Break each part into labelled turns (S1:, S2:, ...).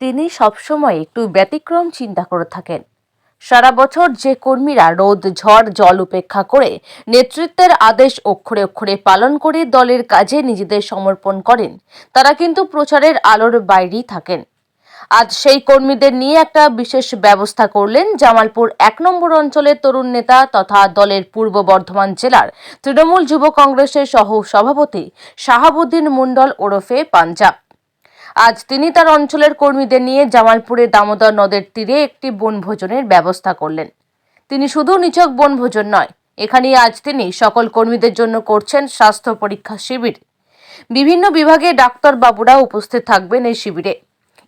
S1: তিনি সবসময় একটু ব্যতিক্রম চিন্তা করে থাকেন। সারা বছর যে কর্মীরা রোদ, ঝড়, জল উপেক্ষা করে নেতৃত্বের আদেশ অক্ষরে অক্ষরে পালন করে দলের কাজে নিজেদের সমর্পণ করেন, তারা কিন্তু প্রচারের আলোর বাইরেই থাকেন। আজ সেই কর্মীদের নিয়ে একটা বিশেষ ব্যবস্থা করলেন জামালপুর এক নম্বর অঞ্চলের তরুণ নেতা তথা দলের পূর্ব বর্ধমান জেলার তৃণমূল যুব কংগ্রেসের সহ সভাপতি শাহাবুদ্দিন মণ্ডল ওরফে পাঞ্জাব। আজ তিনি তার অঞ্চলের কর্মীদের নিয়ে জামালপুরে দামোদর নদের তীরে একটি বনভোজনের ব্যবস্থা করলেন। তিনি শুধু নিছক বনভোজন নয় এখানে আজ তিনি সকল কর্মীদের জন্য করছেন স্বাস্থ্য পরীক্ষা শিবির। বিভিন্ন বিভাগে ডাক্তারবাবুরা উপস্থিত থাকবেন এই শিবিরে।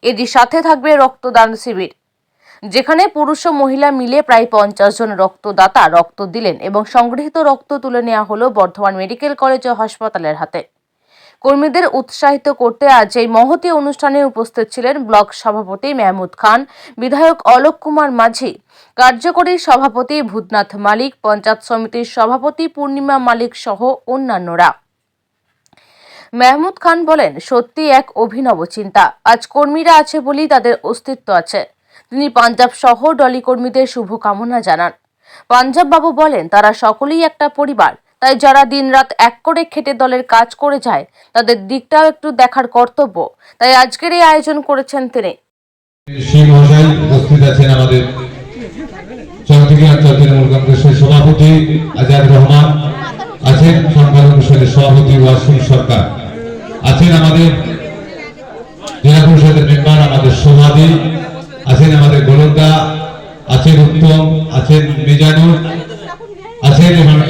S1: এরই সাথে থাকবে রক্তদান শিবির, যেখানে পুরুষ ও মহিলা মিলে প্রায় পঞ্চাশ জন রক্তদাতা রক্ত দিলেন এবং সংগৃহীত রক্ত তুলে নেওয়া হলো বর্ধমান মেডিকেল কলেজ ও হাসপাতালের হাতে। কর্মীদের উৎসাহিত করতে আজ এই মহতী অনুষ্ঠানে উপস্থিত ছিলেন ব্লক সভাপতি মেহমুদ খান, বিধায়ক অলোক কুমার মাঝি, কার্যকরী সভাপতি ভূতনাথ মালিক, পঞ্চায়েত সমিতির সভাপতি পূর্ণিমা মালিক সহ অন্যান্যরা। মেহমুদ খান বলেন, সত্যি এক অভিনব চিন্তা। আজ কর্মীরা আছে বলেই তাদের অস্তিত্ব আছে। তিনি পাঞ্জাব সহ ডলি কর্মীদের শুভকামনা জানান। পাঞ্জাব বাবু বলেন, তারা সকলেই একটা পরিবার। তাই যারা দিনরাত এক করে খেটে দলের কাজ করে যায়, তাদের দিকটাও একটু দেখার কর্তব্য। তাই আজকের এই আয়োজন করেছেন তিনি।
S2: আছেন সভাপতি আজাদ রহমান আছেন পরিষদের সভাপতি সরকার আছেন আমাদের। জেলা পরিষদের মেম্বার আমাদের সভাপতি আছেন আমাদের গোলন্দা আছেন উত্তম, আছেন মিজানুর।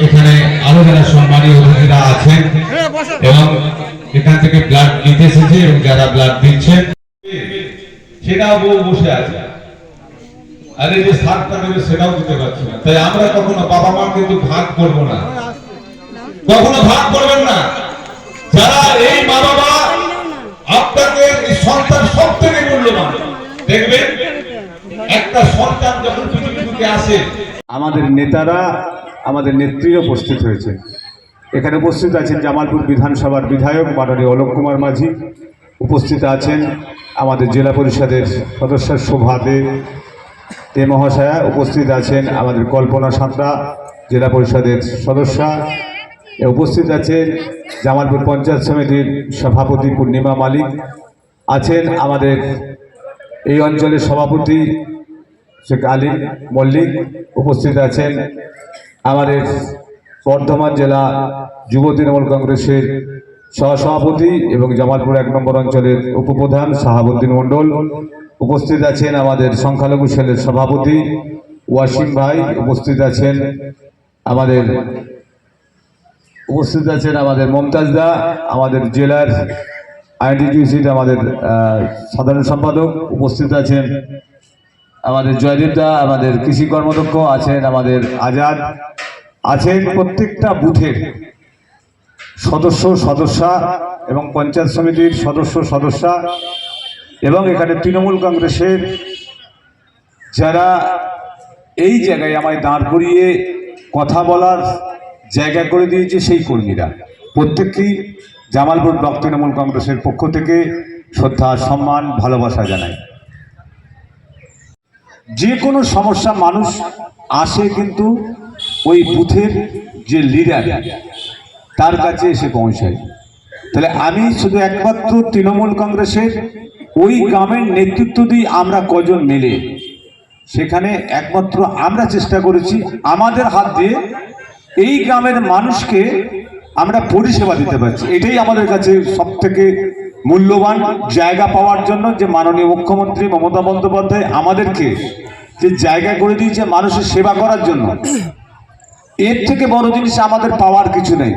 S2: এখানে আরও যারা সম্মানীয় অতিথিরা আছেন এবং এখান থেকে ব্লাড নিতে এসেছে এবং যারা ব্লাড দিচ্ছেন, সেটাও বসে আছে। আর এই যে সাতটা দেবে সেটাও দিতে পারছি না। তাই আমরা কখনো বাবা মা কিন্তু ভাগ করব না। কখনো ভাগ করবেন না। যারা এই মা আপনাকে সন্তান সব থেকে মূল্যবান। দেখবেন, একটা সন্তান যখন পৃথিবীতে আসে,
S3: আমাদের নেতারা আমাদের নেত্রীরা উপস্থিত হয়েছে। এখানে উপস্থিত আছেন জামালপুর বিধানসভার বিধায়ক মাননীয় অলোক কুমার মাঝি। উপস্থিত আছেন আমাদের জেলা পরিষদের সদস্য শোভা দে। তে মহাশয়া, উপস্থিত আছেন আমাদের কল্পনা সাঁতরা, জেলা পরিষদের সদস্যা। উপস্থিত আছেন জামালপুর পঞ্চায়েত সমিতির সভাপতি পূর্ণিমা মালিক। আছেন আমাদের এই অঞ্চলের সভাপতি শেখ আলিম মল্লিক। উপস্থিত আছেন আমাদের বর্ধমান জেলা যুব তৃণমূল কংগ্রেসের সহসভাপতি এবং জামালপুর এক নম্বর অঞ্চলের উপপ্রধান শাহাবুদ্দিন মণ্ডল উপস্থিত আছেন আমাদের সংখ্যালঘু সেলের সভাপতি ওয়াসিম ভাই, উপস্থিত আছেন আমাদের উপস্থিত আছেন আমাদের মমতাজ দা, আমাদের জেলার আইনটিটিউসির আমাদের সাধারণ সম্পাদক উপস্থিত আছেন আমাদের জয়দীপ দা, আমাদের কৃষি কর্মদক্ষ আছেন, আমাদের আজাদ আছেন প্রত্যেকটা বুথের সদস্য, সদস্যা এবং পঞ্চায়েত সমিতির সদস্য, সদস্যা এবং এখানে তৃণমূল কংগ্রেসের যারা এই জায়গায় আমায় দাঁড় করিয়ে কথা বলার জায়গা করে দিয়েছে সেই কর্মীরা। প্রত্যেককেই জামালপুর ব্লক তৃণমূল কংগ্রেসের পক্ষ থেকে শ্রদ্ধা, সম্মান, ভালোবাসা জানাই। যে কোনো সমস্যা মানুষ আসে কিন্তু ওই বুথের যে লিডার তার কাছে এসে পৌঁছায়। তাহলে আমি শুধু একমাত্র তৃণমূল কংগ্রেসের, ওই গ্রামের নেতৃত্ব দিই আমরা কজন মিলে, সেখানে একমাত্র আমরা চেষ্টা করেছি আমাদের হাত দিয়ে এই গ্রামের মানুষকে আমরা পরিষেবা দিতে পারছি। এটাই আমাদের কাছে সব থেকে মূল্যবান জায়গা পাওয়ার জন্য যে মাননীয় মুখ্যমন্ত্রী মমতা বন্দ্যোপাধ্যায় আমাদেরকে যে জায়গা করে দিয়েছে মানুষের সেবা করার জন্য, এর থেকে বড় জিনিস আমাদের পাওয়ার কিছু নেই।